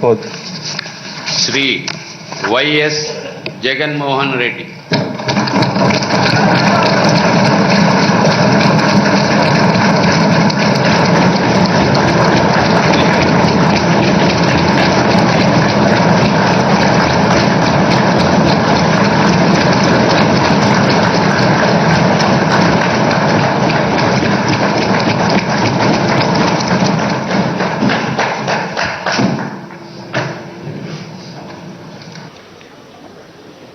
Oath Shri YS Jaganmohan Reddy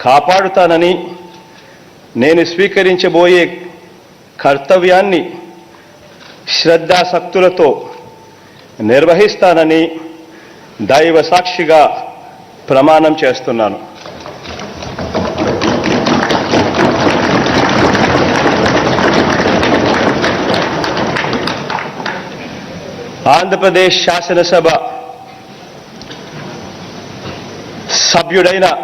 కాపాడుతానని నేను స్వీకరించబోయే కర్తవ్యాన్ని శ్రద్ధాశక్తులతో నిర్వహిస్తానని దైవ సాక్షిగా ప్రమాణం చేస్తున్నాను. ఆంధ్రప్రదేశ్ శాసనసభ సభ్యుడైన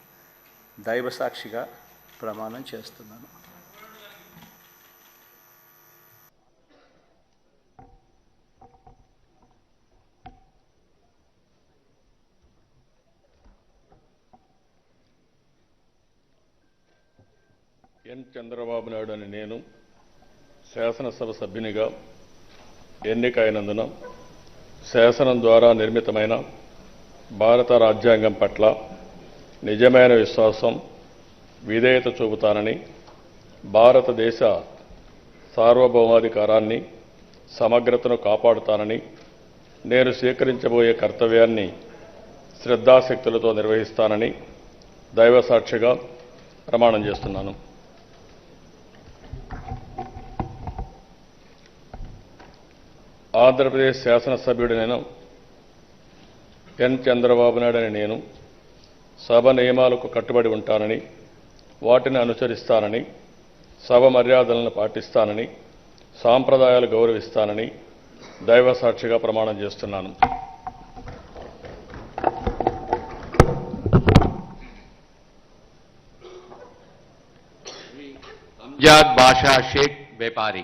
దైవ సాక్షిగా ప్రమాణం చేస్తున్నాను. ఎన్ చంద్రబాబు నాయుడు అని నేను శాసనసభ సభ్యునిగా ఎన్నికైనందున శాసనం ద్వారా నిర్మితమైన భారత రాజ్యాంగం పట్ల నిజమైన విశ్వాసం విధేయత చూపుతానని భారతదేశ సార్వభౌమాధికారాన్ని సమగ్రతను కాపాడుతానని నేను స్వీకరించబోయే కర్తవ్యాన్ని శ్రద్ధాశక్తులతో నిర్వహిస్తానని దైవసాక్షిగా ప్రమాణం చేస్తున్నాను. ఆంధ్రప్రదేశ్ శాసనసభ్యుడినైన ఎన్ చంద్రబాబు నాయుడు అని నేను సభ నియమాలకు కట్టుబడి ఉంటానని వాటిని అనుసరిస్తానని సభ మర్యాదలను పాటిస్తానని సాంప్రదాయాలు గౌరవిస్తానని దైవ సాక్షిగా ప్రమాణం చేస్తున్నాను. అంజాద్ బాషా షేక్ వ్యాపారి.